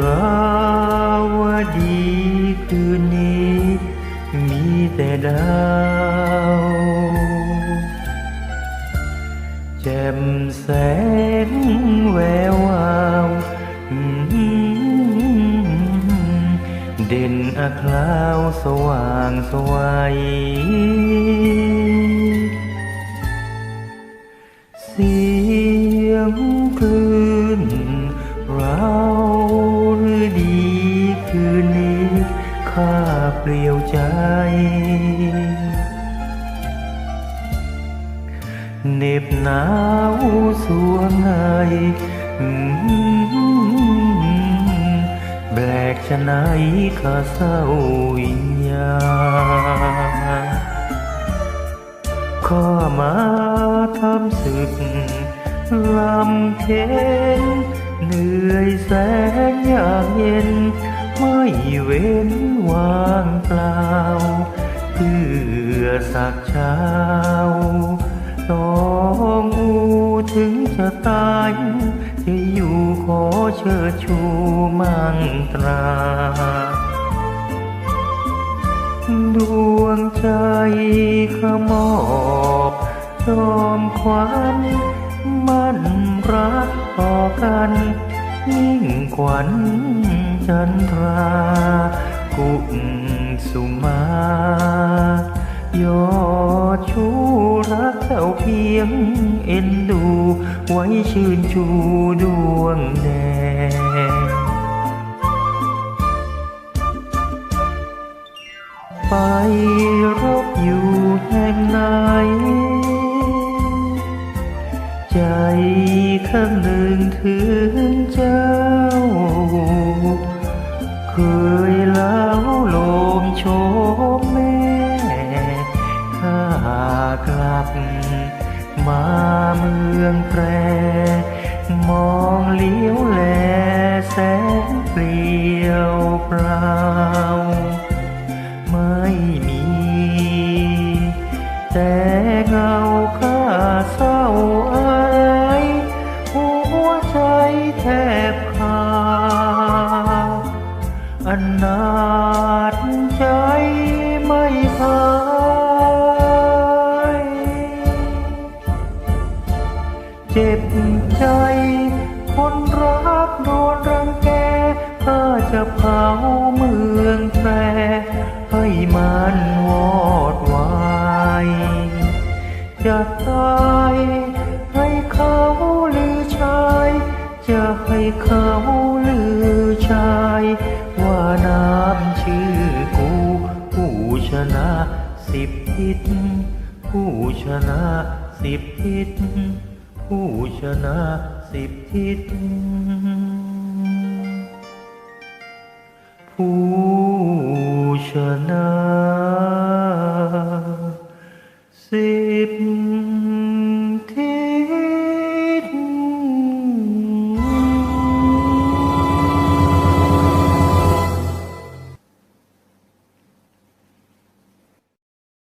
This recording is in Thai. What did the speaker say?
ราวดีคืนนี้ มีแต่ดาวแจ่มแสงแวววาวเด่นอาคลาวสว่างสวัย ใจเหน็บหนาวสวงในอืมแบกชะไหนข้าเศร้าวิญญาข้ามาทำศึกลำเค็นเหนื่อยแสนอยากเย็น ไม่เว้นว่างเปล่า เพื่อสักเช้าต้องอูถึงจะตายจะอยู่ขอเชิดชูมั่งตรา ดวงใจขมอบจอมควันมั่นรักต่อกัน ยิ่งขวัญจันทรากุสุมายอดชูรักเท่าเพียงเอ็นดู ไว้ชื่นชูดวงแดงไป เจ้า เคยเล่าโลมโชมแม่ข้ากลับ มาเมืองแปรมองเลี้ยวแลแสนเปลี่ยวเปล่า ไม่มี แต่เงา กโดนรังแกถ้าจะเผาเมืองแพรให้มันวอดวายจะตายให้เขาลือชาย จะให้เขาลือชาย ว่าน้ำชื่อกูผู้ชนะสิบทิศผู้ชนะสิบทิศผู้ชนะ สิบทิศ